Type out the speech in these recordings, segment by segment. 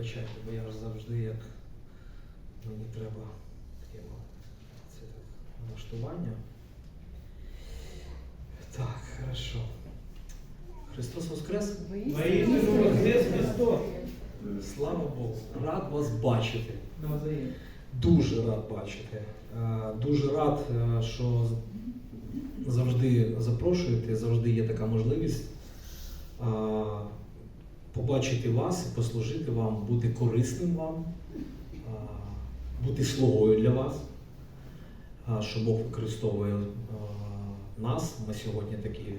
Вибачайте, бо я ж завжди як мені треба тема. Це так, налаштування. Так, хорошо. Христос Воскрес? Воістину воскрес Христос. Слава Богу! Рад вас бачити. Дуже рад бачити. Е, Дуже рад, е, що завжди запрошуєте, завжди є така можливість е, побачити вас і послужити вам, бути корисним вам, бути слугою для вас, що Бог використовує нас. Ми сьогодні такі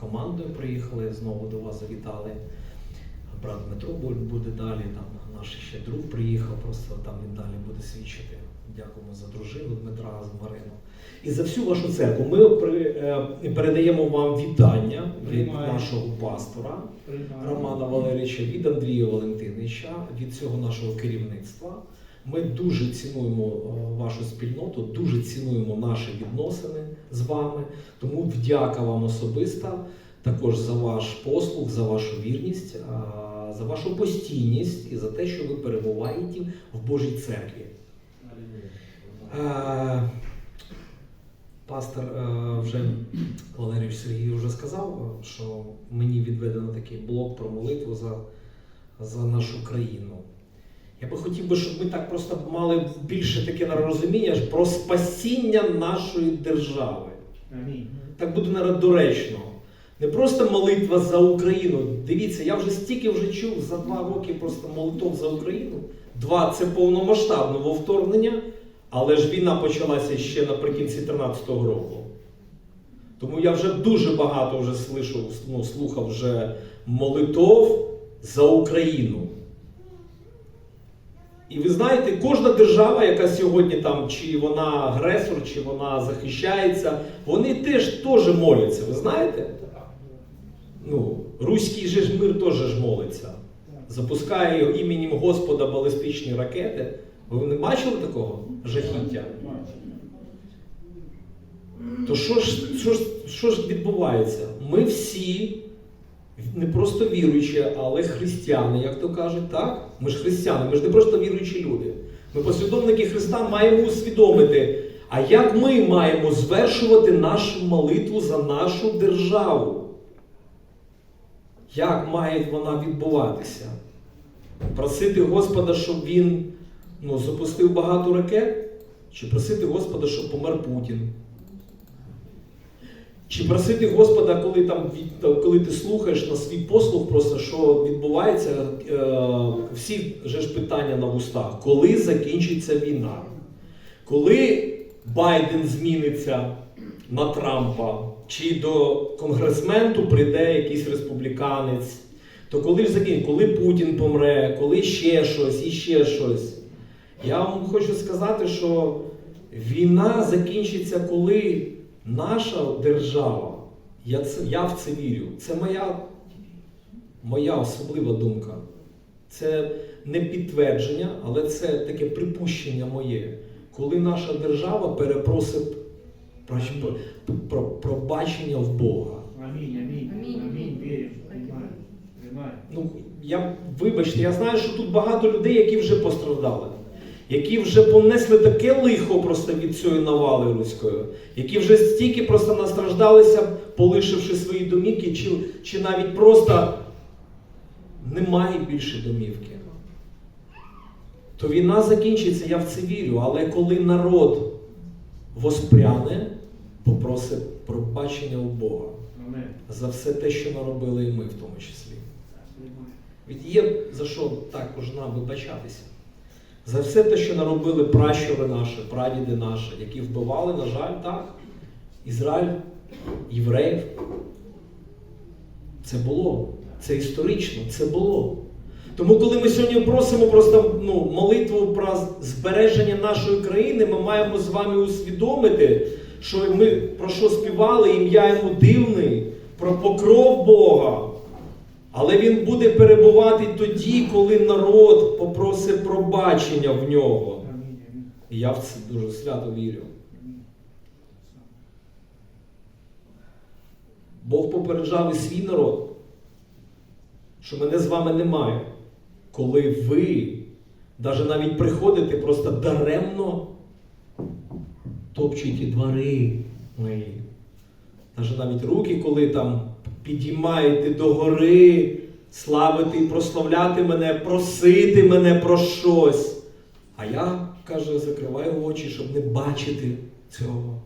командою приїхали, знову до вас завітали. Брат Дмитро буде далі, там наш ще друг приїхав, просто там він далі буде свідчити. Дякуємо за дружину Дмитра, за Марину. І за всю вашу церкву. Ми при- е, передаємо вам вітання від нашого пастора. Романа Валерійовича, від Андрія Валентиновича, від цього нашого керівництва. Ми дуже цінуємо е, вашу спільноту, дуже цінуємо наші відносини з вами. Тому вдяка вам особиста також за ваш послуг, за вашу вірність, за вашу постійність і за те, що ви перебуваєте в Божій церкві. Е, Пастор е, вже Валерійович Сергій вже сказав, що мені відведено такий блок про молитву за, за нашу країну. Я би хотів би, щоб ми так просто мали більше таке розуміння про спасіння нашої держави. Амінь. Так буде наверно, доречно. Не просто молитва за Україну. Дивіться, я вже стільки вже чув за два роки просто молитов за Україну. Два це повномасштабного вторгнення, але ж війна почалася ще наприкінці 13-го року. Тому я вже дуже багато вже слышу, ну, слухав вже молитов за Україну. І ви знаєте, кожна держава, яка сьогодні там, чи вона агресор, чи вона захищається, вони теж теж моляться. Ви знаєте? Ну, руський же ж мир теж ж молиться. Запускає його іменем Господа балістичні ракети. Ви не бачили такого жахіття? То що ж, що ж, що ж відбувається? Ми всі не просто віруючі, але християни, як то кажуть, так? Ми ж християни, ми ж не просто віруючі люди. Ми послідовники Христа маємо усвідомити, а як ми маємо звершувати нашу молитву за нашу державу? Як має вона відбуватися? Просити Господа, щоб він ну, запустив багато ракет? Чи просити Господа, щоб помер Путін? Чи просити Господа, коли там коли ти слухаєш на свій послух, просто що відбувається, е, всі же ж питання на вустах, коли закінчиться війна? Коли Байден зміниться на Трампа, чи до конгресменту прийде якийсь республіканець, то коли ж закінчиться, коли Путін помре, коли ще щось, і ще щось. Я вам хочу сказати, що війна закінчиться, коли наша держава, я, це, я в це вірю, це моя, моя особлива думка. Це не підтвердження, але це таке припущення моє. Коли наша держава перепросить про- про- пробачення в Бога. Амінь, амінь. Амінь. Амінь. Приймаю. Ну, я, вибачте, я знаю, що тут багато людей, які вже постраждали, які вже понесли таке лихо просто від цієї навали руської, які вже стільки просто настраждалися, полишивши свої домівки, чи, чи навіть просто немає більше домівки. То війна закінчиться, я в це вірю, але коли народ воспряне, попросить пробачення у Бога за все те, що наробили і ми в тому числі. Від є за що також нам вибачатися. За все те, що наробили пращури наші, прадіди наші, які вбивали, на жаль, так, Ізраїль, євреїв. Це було. Це історично, це було. Тому, коли ми сьогодні просимо просто ну, молитву про збереження нашої країни, ми маємо з вами усвідомити, що ми про що співали, ім'я йому дивний, про покров Бога. Але він буде перебувати тоді, коли народ попросить пробачення в нього. І я в це дуже свято вірю. Бог попереджав і свій народ, що мене з вами немає. Коли ви даже навіть приходите просто даремно топчуєте двори мої. Даже навіть руки, коли там підіймаєте догори, славити і прославляти мене, просити мене про щось. А я, каже, закриваю очі, щоб не бачити цього.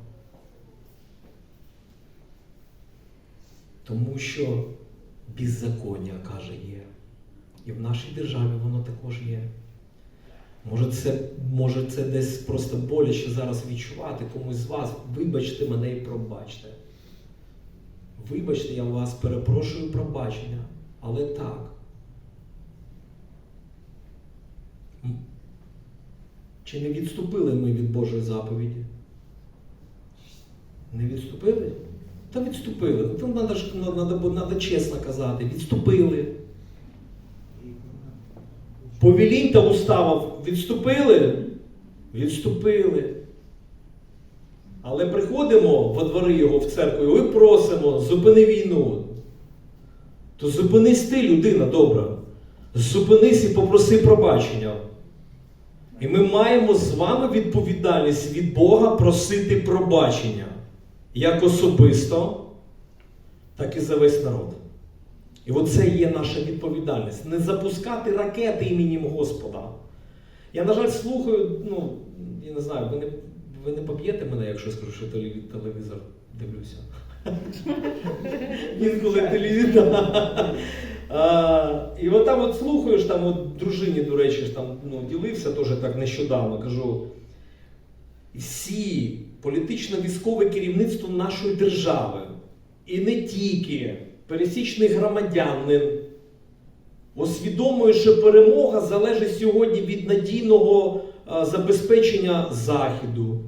Тому що беззаконня, каже, є. І в нашій державі воно також є. Може це, може це десь просто боляче зараз відчувати комусь з вас. Вибачте мене і пробачте. Вибачте, я вас перепрошую пробачення, але так. Чи не відступили ми від Божої заповіді? Не відступили? Та відступили. Ну, Там треба надо, надо чесно казати. Відступили. Повелінь та уставів відступили? Відступили. Але приходимо во двори його в церкву і просимо, зупини війну. То зупинись ти, людина добра. Зупинись і попроси пробачення. І ми маємо з вами відповідальність від Бога просити пробачення. Як особисто, так і за весь народ. І оце є наша відповідальність. Не запускати ракети іменем Господа. Я, на жаль, слухаю, ну, я не знаю, ви не, ви не поб'єте мене, якщо скажу, що телеві- телевізор дивлюся. Інколи телевізор. І от там от слухаєш, там от дружині, до речі, ж там ну, ділився теж так нещодавно, кажу. Всі політично-військове керівництво нашої держави, і не тільки пересічний громадянин, усвідомує, що перемога залежить сьогодні від надійного забезпечення Західу.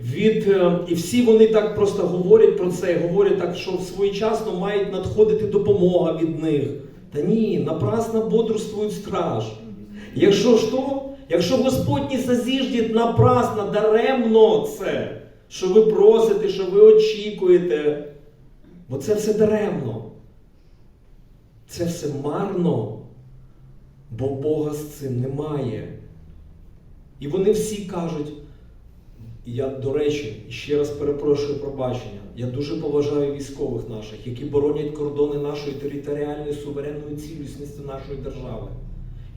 Від, е, і всі вони так просто говорять про це, говорять так, що своєчасно мають надходити допомога від них. Та ні, напрасно бодрствують страж. Якщо то, якщо Господь не зазіждіть напрасно, даремно це, що ви просите, що ви очікуєте, бо це все даремно. Це все марно, бо Бога з цим немає. І вони всі кажуть, я, до речі, ще раз перепрошую пробачення. Я дуже поважаю військових наших, які боронять кордони нашої територіальної суверенної цілісності нашої держави.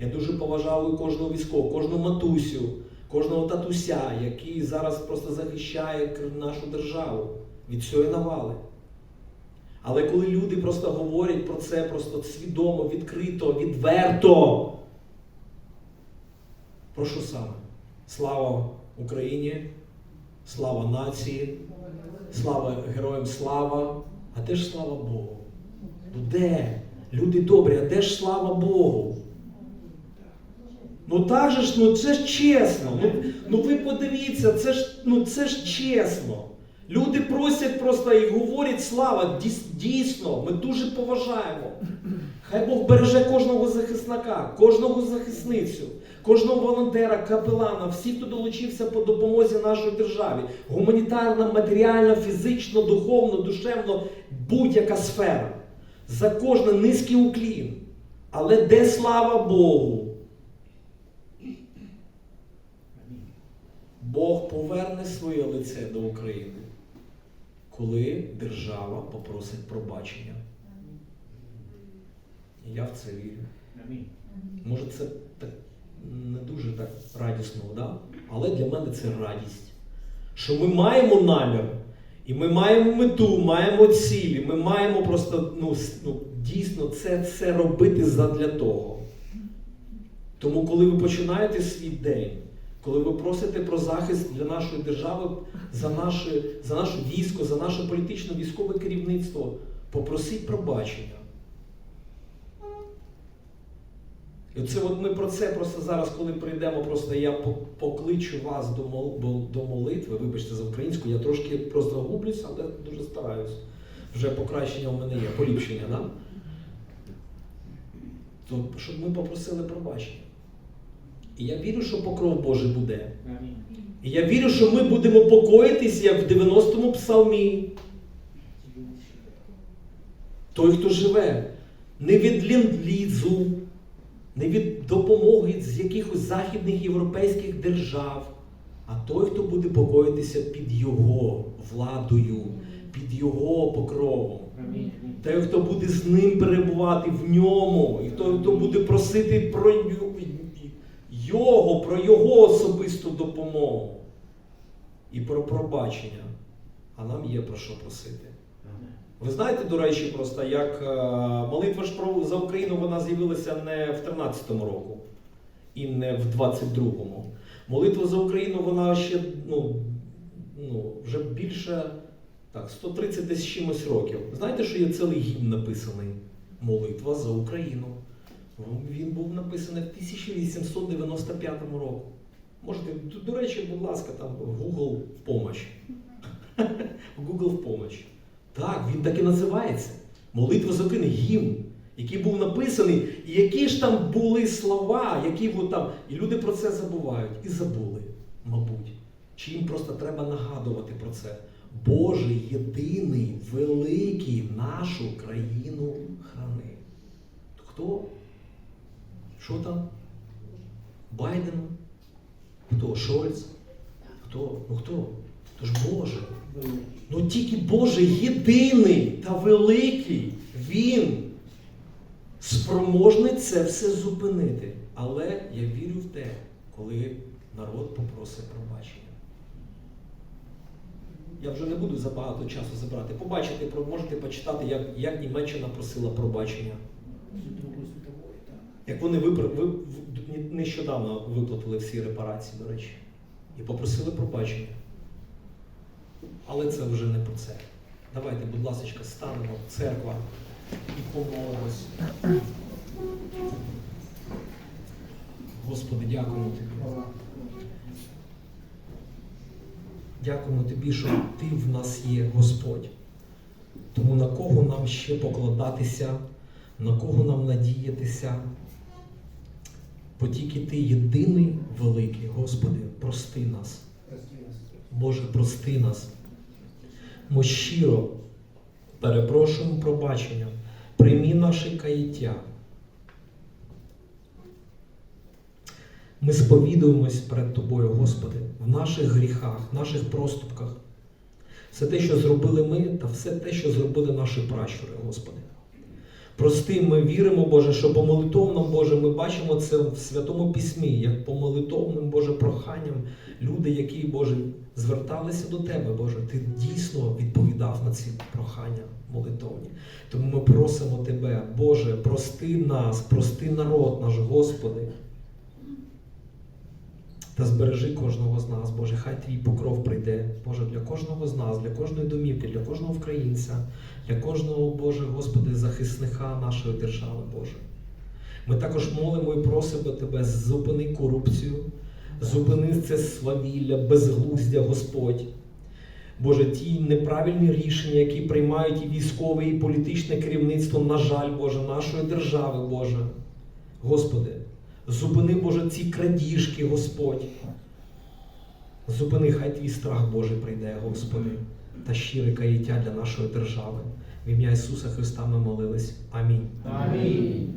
Я дуже поважаю кожного військового, кожну матусю, кожного татуся, який зараз просто захищає нашу державу від цієї навали. Але коли люди просто говорять про це просто свідомо, відкрито, відверто, про що саме? Слава Україні, слава нації, слава героям слава. А де ж слава Богу? Ну де? Люди добрі, а де ж слава Богу? Ну так же ж, ну це ж чесно. Ну, ну ви подивіться, це ж, ну, це ж чесно. Люди просять просто і говорять слава, дійсно, ми дуже поважаємо. Хай Бог береже кожного захисника, кожного захисницю, кожного волонтера, капелана, всіх, хто долучився по допомозі нашій державі. Гуманітарна, матеріальна, фізично, духовно, душевно, будь-яка сфера. За кожне низький уклін. Але де слава Богу? Бог поверне своє лице до України, коли держава попросить пробачення. І я в це вірю. Може, це так не дуже так радісно, да? але для мене це радість. Що ми маємо намір, і ми маємо мету, маємо цілі, ми маємо просто ну, ну, дійсно це, це робити задля того. Тому, коли ви починаєте свій день, коли ви просите про захист для нашої держави, за наше, за наше військо, за наше політично військове керівництво, попросіть пробачення. І оце от ми про це просто зараз, коли прийдемо, просто я покличу вас до, мол, до молитви. Вибачте за українську, я трошки просто гублюсь, але дуже стараюсь. Вже покращення у мене є, поліпшення, да? То, щоб ми попросили пробачення. І я вірю, що покров Божий буде. Амінь. І я вірю, що ми будемо покоїтись, як в 90-му псалмі. Той, хто живе, не від ліндлізу, не від допомоги з якихось західних європейських держав, а той, хто буде покоїтися під його владою, під його покровом. Амінь. Той, хто буде з ним перебувати в ньому, і той, хто буде просити про ю- його, про його особисту допомогу і про пробачення. А нам є про що просити. Ви знаєте, до речі, просто як е, молитва ж за Україну вона з'явилася не в 13-му року і не в 22-му. Молитва за Україну вона ще ну, ну, вже більше так, 130 десь чимось років. Знаєте, що є цілий гімн написаний? Молитва за Україну. Він був написаний в 1895 року. Можете, до- речі, будь ласка, там Google в помощь. Google в помощь. Так, він так і називається. Молитва за Україну, гімн, який був написаний, і які ж там були слова, які там. І люди про це забувають. І забули, мабуть. Чи їм просто треба нагадувати про це? Божий єдиний, великий нашу країну храни. Що там? Байден? Хто? Шольц? Хто? Ну хто? То ж Боже. Ну тільки Боже єдиний та великий, Він спроможний це все зупинити. Але я вірю в те, коли народ попросить пробачення. Я вже не буду забагато часу забрати. Побачите, можете почитати, як, як Німеччина просила пробачення. Як вони випр... ви... нещодавно виплатили всі репарації, до речі, і попросили пробачення. Але це вже не про це. Давайте, будь ласка, станемо церква і помолимось. Господи, дякуємо тобі. Дякуємо тобі, що ти в нас є, Господь. Тому на кого нам ще покладатися, на кого нам надіятися? Бо тільки ти єдиний великий, Господи, прости нас. Боже, прости нас. Ми щиро перепрошуємо пробачення. Приймі наше каяття. Ми сповідуємось перед Тобою, Господи, в наших гріхах, наших проступках. Все те, що зробили ми, та все те, що зробили наші пращури, Господи. Прости, ми віримо, Боже, що по молитовному, Боже, ми бачимо це в Святому Письмі, як по молитовним, Боже, проханням люди, які, Боже, зверталися до Тебе, Боже, Ти дійсно відповідав на ці прохання молитовні. Тому ми просимо Тебе, Боже, прости нас, прости народ наш, Господи. Та збережи кожного з нас, Боже, хай твій покров прийде, Боже, для кожного з нас, для кожної домівки, для кожного українця, для кожного, Боже, Господи, захисника нашої держави, Боже. Ми також молимо і просимо Тебе, зупини корупцію, зупини це свавілля, безглуздя, Господь. Боже, ті неправильні рішення, які приймають і військове, і політичне керівництво, на жаль, Боже, нашої держави, Боже. Господи, зупини, Боже, ці крадіжки, Господь. Зупини, хай твій страх Божий прийде, Господи, та щире каяття для нашої держави. В ім'я Ісуса Христа ми молились. Амінь. Амінь.